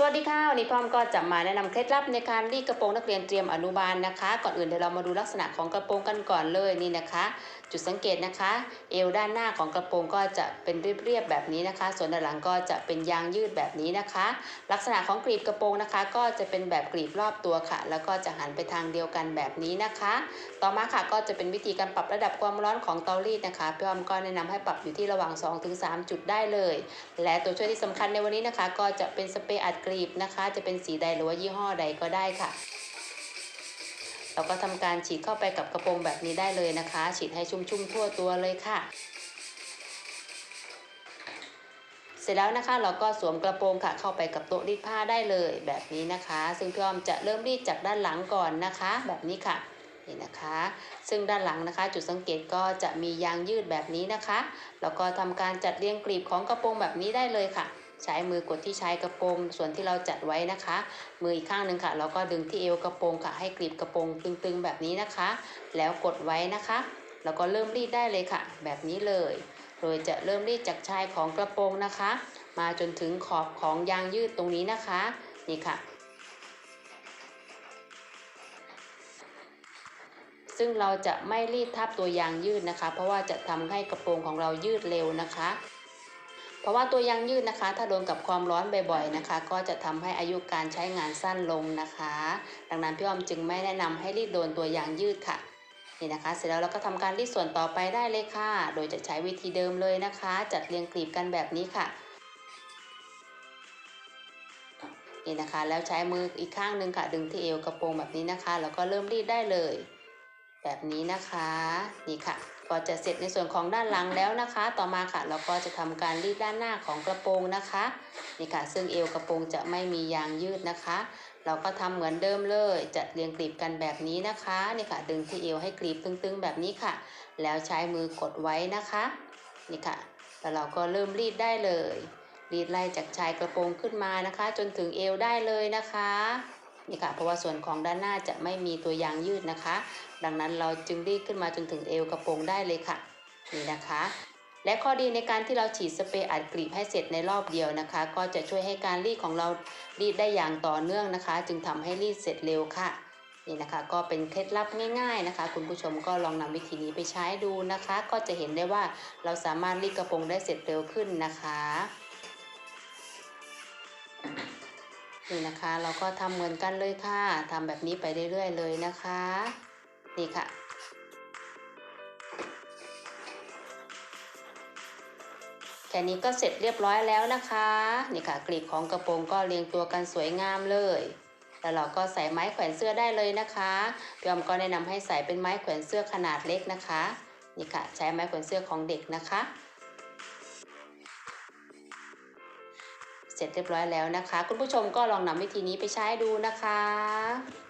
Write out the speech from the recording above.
สวัสดีค่ะวันนี้พร้อมก็จะมาแนะนำเคล็ดลับในการรีดกระโปรงนักเรียนเตรียมอนุบาลนะคะ ก่อนอื่นเดี๋ยวเรามาดูลักษณะของกระโปรงกันก่อนเลยนี่นะคะ จุดสังเกตนะคะ เอวด้านหน้าของกระโปรงก็จะเป็นเรียบๆแบบนี้นะคะ ส่วนด้านหลังก็จะเป็นยางยืดแบบนี้นะคะ ลักษณะของกรีบกระโปรงนะคะ ก็จะเป็นแบบกรีบรอบตัวค่ะ แล้วก็จะหันไปทางเดียวกันแบบนี้นะคะ ต่อมาค่ะก็จะเป็นวิธีการปรับระดับความร้อนของเตารีดนะคะพี่อ้อมก็แนะนำให้ปรับอยู่ที่ระหว่าง 2-3 จุดได้เลย และตัวช่วยที่สำคัญในวันนี้นะคะ ก็จะเป็นสเปรย์อัดกรีบนะคะ จะเป็นสีใดหรือว่ายี่ห้อใดก็ได้ค่ะ เราก็ทำการฉีดเข้าไปกับกระโปรงแบบนี้ได้เลยนะคะ ฉีดให้ชุ่มๆทั่วตัวเลยค่ะ เสร็จแล้วนะคะ เราก็สวมกระโปรงค่ะ เข้าไปกับโต๊ะรีดผ้าได้เลยแบบนี้นะคะ ซึ่งพี่อ้อมจะเริ่มรีดจากด้านหลังก่อนนะคะ แบบนี้ค่ะนี่นะคะ ซึ่งด้านหลังนะคะ จุดสังเกตก็จะมียางยืดแบบนี้นะคะ แล้วก็ทำการจัดเรียงกลีบของกระโปรงแบบนี้ได้เลยค่ะ ใช้มือกดที่ชายกระโปรงส่วนที่เราจัดไว้นะคะ มืออีกข้างหนึ่งค่ะ เราก็ดึงที่เอวกระโปรงค่ะ ให้กลีบกระโปรงตึงๆแบบนี้นะคะ แล้วกดไว้นะคะ แล้วก็เริ่มรีดได้เลยค่ะ แบบนี้เลย โดยจะเริ่มรีดจากชายของกระโปรงนะคะ มาจนถึงขอบของยางยืดตรงนี้นะคะ นี่ค่ะซึ่งเราจะไม่รีดทับตัวยางยืดนะคะ เพราะว่าจะทำให้กระโปรงของเรายืดเร็วนะคะ ราะว่าตัวยางยืดนะคะ ถ้าโดนกับความร้อนบ่อยๆนะคะ ก็จะทำให้อายุการใช้งานสั้นลงนะคะ ดังนั้นพี่อ้อมจึงไม่แนะนำให้รีดโดนตัวยางยืดค่ะนี่นะคะ เสร็จแล้วเราก็ทำการรีดส่วนต่อไปได้เลยค่ะ โดยจะใช้วิธีเดิมเลยนะคะ จัดเรียงกลีบกันแบบนี้ค่ะนี่นะคะ แล้วใช้มืออีกข้างหนึ่งค่ะ ดึงที่เอวกระโปรงแบบนี้นะคะ แล้วก็เริ่มรีดได้เลย แบบนี้นะคะนี่ค่ะก็จะเสร็จในส่วนของด้านหลังแล้วนะคะ ต่อมาค่ะ เราก็จะทำการรีดด้านหน้าของกระโปรงนะคะนี่ค่ะ ซึ่งเอวกระโปรงจะไม่มียางยืดนะคะ เราก็ทำเหมือนเดิมเลยจัดเรียงกลีบกันแบบนี้นะคะนี่ค่ะ ดึงที่เอวให้กลีบตึงๆ แบบนี้ค่ะ แล้วใช้มือกดไว้นะคะนี่ค่ะ แล้วเราก็เริ่มรีดได้เลย รีดไล่จากชายกระโปรงขึ้นมานะคะ จนถึงเอวได้เลยนะคะ นี่ค่ะเพราะว่าส่วนของด้านหน้าจะไม่มีตัวยางยืดนะคะ ดังนั้นเราจึงรีดขึ้นมาจนถึงเอวกระโปรงได้เลยค่ะนี่นะคะ และข้อดีในการที่เราฉีดสเปรย์อัดกลีบให้เสร็จในรอบเดียวนะคะ ก็จะช่วยให้การรีดของเรารีดได้อย่างต่อเนื่องนะคะ จึงทำให้รีดเสร็จเร็วค่ะนี่นะคะก็เป็นเคล็ดลับง่าย ๆนะคะ คุณผู้ชมก็ลองนำวิธีนี้ไปใช้ดูนะคะ ก็จะเห็นได้ว่าเราสามารถรีดกระโปรงได้เสร็จเร็วขึ้นนะคะ นี่นะคะ เราก็ทำเหมือนกันเลยค่ะทำแบบนี้ไปเรื่อยๆเลยนะคะ นี่ค่ะแค่นี้ก็เสร็จเรียบร้อยแล้วนะคะ นี่ค่ะกลีบของกระโปรงก็เรียงตัวกันสวยงามเลยแล้วเราก็ใส่ไม้แขวนเสื้อได้เลยนะคะพี่ออมก็แนะนำให้ใส่เป็นไม้แขวนเสื้อขนาดเล็กนะคะ นี่ค่ะ ใช้ไม้แขวนเสื้อของเด็กนะคะ เสร็จเรียบร้อยแล้วนะคะ คุณผู้ชมก็ลองนำวิธีนี้ไปใช้ดูนะคะ